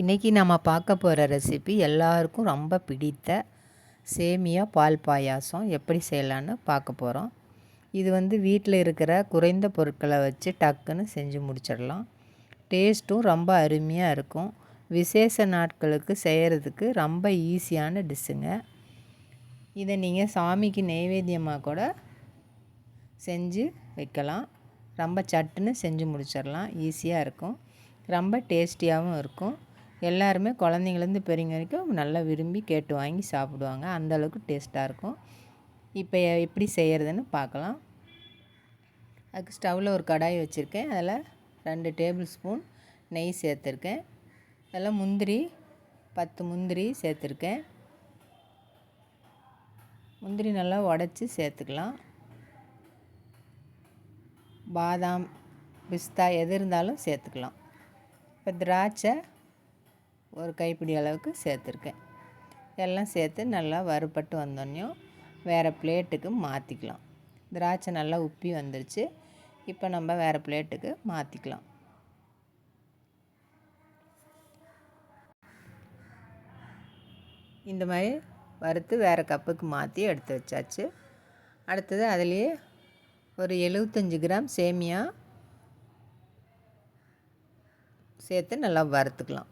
இன்றைக்கி நம்ம பார்க்க போகிற ரெசிபி எல்லாருக்கும் ரொம்ப பிடித்த சேமியா பால் பாயாசம் எப்படி செய்யலான்னு பார்க்க போகிறோம் இது வந்து வீட்டில் இருக்கிற குறைந்த பொருட்களை வச்சு டக்குன்னு செஞ்சு முடிச்சிடலாம். டேஸ்ட்டும் ரொம்ப அருமையாக இருக்கும். விசேஷ நாட்களுக்கு செய்கிறதுக்கு ரொம்ப ஈஸியான டிஷ்ஷுங்க. இதை நீங்கள் சாமிக்கு நெய்வேத்தியமாக கூட செஞ்சு வைக்கலாம். ரொம்ப சட்டுன்னு செஞ்சு முடிச்சிடலாம். ஈஸியாக இருக்கும். ரொம்ப டேஸ்டியாகவும் இருக்கும். எல்லாருமே குழந்தைங்கலேருந்து பெரியவங்க வரைக்கும் நல்லா விரும்பி கேட்டு வாங்கி சாப்பிடுவாங்க. அந்தளவுக்கு டேஸ்ட்டாக இருக்கும். இப்போ எப்படி செய்கிறதுன்னு பார்க்கலாம். அதுக்கு ஸ்டவ்வில் ஒரு கடாய் வச்சுருக்கேன். அதில் ரெண்டு டேபிள் ஸ்பூன் நெய் சேர்த்துருக்கேன். அதில் முந்திரி பத்து முந்திரி சேர்த்துருக்கேன். முந்திரி நல்லா உடச்சி சேர்த்துக்கலாம். பாதாம் பிஸ்தா எது இருந்தாலும் சேர்த்துக்கலாம். இப்போ திராட்சை ஒரு கைப்பிடி அளவுக்கு சேர்த்துருக்கேன். எல்லாம் சேர்த்து நல்லா வறுபட்டு வந்தோடனையும் வேறு பிளேட்டுக்கு மாற்றிக்கலாம் திராட்சை நல்லா உப்பி வந்துருச்சு. இப்போ நம்ம வேறு பிளேட்டுக்கு மாற்றிக்கலாம் இந்த மாதிரி வறுத்து வேறு கப்புக்கு மாற்றி எடுத்து வச்சாச்சு. அடுத்தது அதுலேயே ஒரு எழுபத்தஞ்சி கிராம் சேமியா சேர்த்து நல்லா வறுத்துக்கலாம்.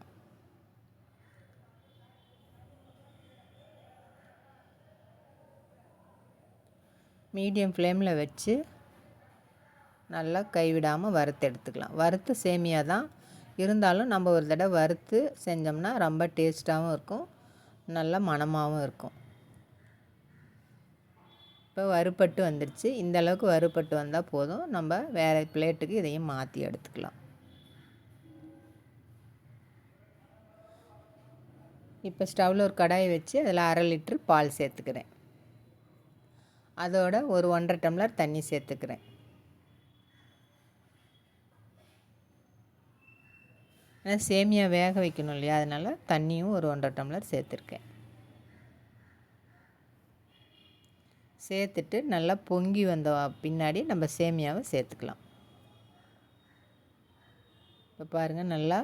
மீடியம் ஃப்ளேமில் வச்சு நல்லா கைவிடாமல் வறுத்து எடுத்துக்கலாம். வறுத்து சேமியா தான். இருந்தாலும் நம்ம ஒரு தடவை வறுத்து செஞ்சோம்னா ரொம்ப டேஸ்ட்டாகவும் இருக்கும். நல்ல மணமாகவும் இருக்கும். இப்போ வறுப்பட்டு வந்துடுச்சு இந்த அளவுக்கு வறுப்பட்டு வந்தால் போதும். நம்ம வேறு பிளேட்டுக்கு இதையும் மாற்றி எடுத்துக்கலாம். இப்போ ஸ்டவ்வில் ஒரு கடாயை வச்சு அதில் அரை லிட்ரு பால் சேர்த்துக்கிறேன். அதோட ஒரு ஒன்றரை டம்ளர் தண்ணி சேர்த்துக்கிறேன். ஏன்னா சேமியா வேக வைக்கணும் இல்லையா? அதனால் தண்ணியும் ஒரு ஒன்றரை டம்ளர் சேர்த்துருக்கேன். சேர்த்துட்டு நல்லா பொங்கி வந்த பின்னாடி நம்ம சேமியாவை சேர்த்துக்கலாம். இப்போ பாருங்கள் நல்லா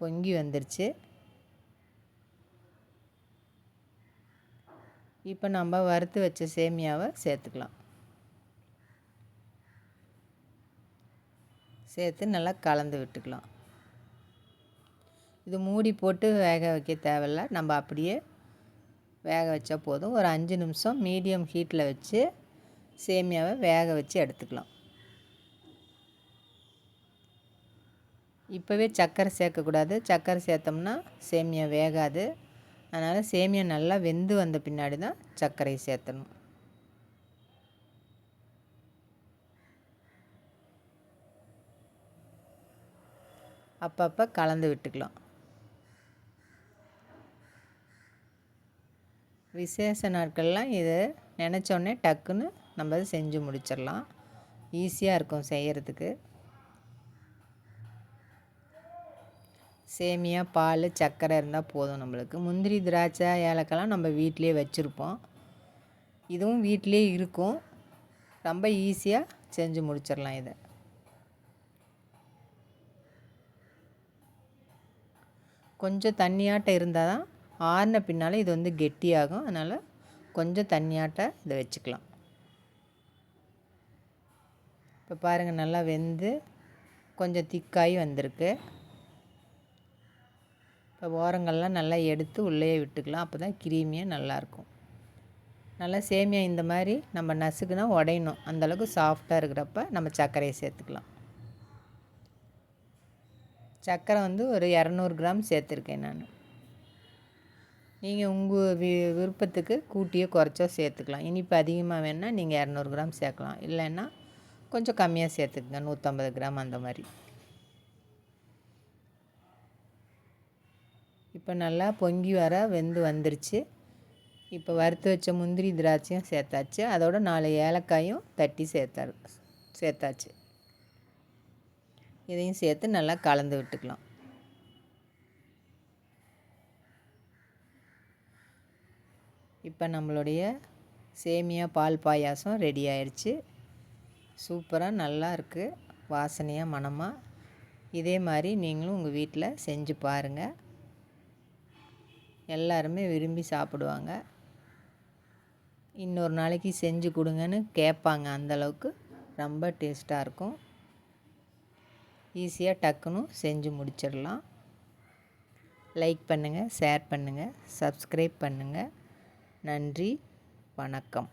பொங்கி வந்துருச்சு. இப்போ நம்ம வறுத்து வச்ச சேமியாவை சேர்த்துக்கலாம். சேர்த்து நல்லா கலந்து விட்டுக்கலாம். இது மூடி போட்டு வேக வைக்க தேவையில்ல. நம்ம அப்படியே வேக வச்சா போதும். ஒரு அஞ்சு நிமிஷம் மீடியம் ஹீட்டில் வச்சு சேமியாவை வேக வச்சு எடுத்துக்கலாம். இப்போவே சர்க்கரை சேர்க்கக்கூடாது. சர்க்கரை சேர்த்தோம்னா சேமியா வேகாது. அதனால் சேமியா நல்லா வெந்து வந்த பின்னாடி தான் சர்க்கரை சேர்த்தணும். அப்பப்போ கலந்து விட்டுக்கலாம். விசேஷ நாட்கள்லாம் இதை நினச்சோடனே டக்குன்னு நம்ம செஞ்சு முடிச்சிடலாம். ஈஸியாக இருக்கும் செய்கிறதுக்கு சேமியா பால் சர்க்கரை இருந்தால் போதும் நம்மளுக்கு. முந்திரி திராட்சை ஏலக்கெல்லாம் நம்ம வீட்டிலே வச்சுருப்போம். இதுவும் வீட்டிலே இருக்கும். ரொம்ப ஈஸியாக செஞ்சு முடிச்சிடலாம் இதை. கொஞ்சம் தண்ணியாட்டம் இருந்தால் தான் ஆறின பின்னால் இது வந்து கெட்டியாகும். அதனால் கொஞ்சம் தண்ணியாட்ட இதை வச்சுக்கலாம். இப்போ பாருங்கள் நல்லா வெந்து கொஞ்சம் திக்காகி வந்திருக்கு. ஓரங்கள்லாம் நல்லா எடுத்து உள்ளே விட்டுக்கலாம். அப்போ தான் கிரீமியாக நல்லாயிருக்கும் நல்லா சேமியா இந்த மாதிரி நம்ம நசுக்குனா உடையணும். அந்தளவுக்கு சாஃப்டாக இருக்கிறப்ப நம்ம சர்க்கரையை சேர்த்துக்கலாம். சர்க்கரை வந்து ஒரு இரநூறு கிராம் சேர்த்துருக்கேன் நான். நீங்கள் உங்கள் வி விருப்பத்துக்கு கூட்டியோ குறைச்சோ சேர்த்துக்கலாம். இனிப்பு அதிகமாக வேணால் நீங்கள் இரநூறு கிராம் சேர்க்கலாம். இல்லைன்னா கொஞ்சம் கம்மியாக சேர்த்துக்குங்க. நூற்றம்பது கிராம் அந்த மாதிரி. இப்போ நல்லா பொங்கி வர வெந்து வந்துருச்சு. இப்போ வறுத்து வச்ச முந்திரி திராட்சையும் சேர்த்தாச்சு. அதோட நாலு ஏலக்காயும் தட்டி சேர்த்தாரு சேர்த்தாச்சு. இதையும் சேர்த்து நல்லா கலந்து விட்டுக்கலாம். இப்போ நம்மளுடைய சேமியா பால் பாயாசம் ரெடி ஆயிடுச்சு சூப்பராக நல்லா இருக்குது வாசனையாக மணமாக இதே மாதிரி நீங்களும் உங்கள் வீட்டில் செஞ்சு பாருங்கள் எல்லாருமே விரும்பி சாப்பிடுவாங்க. இன்னொரு நாளைக்கு செஞ்சு கொடுங்கன்னு கேட்பாங்க அந்தளவுக்கு ரொம்ப டேஸ்ட்டாக இருக்கும். ஈஸியாக டக்குன்னு செஞ்சு முடிச்சிடலாம். லைக் பண்ணுங்கள் ஷேர் பண்ணுங்கள் சப்ஸ்கிரைப் பண்ணுங்கள் நன்றி வணக்கம்.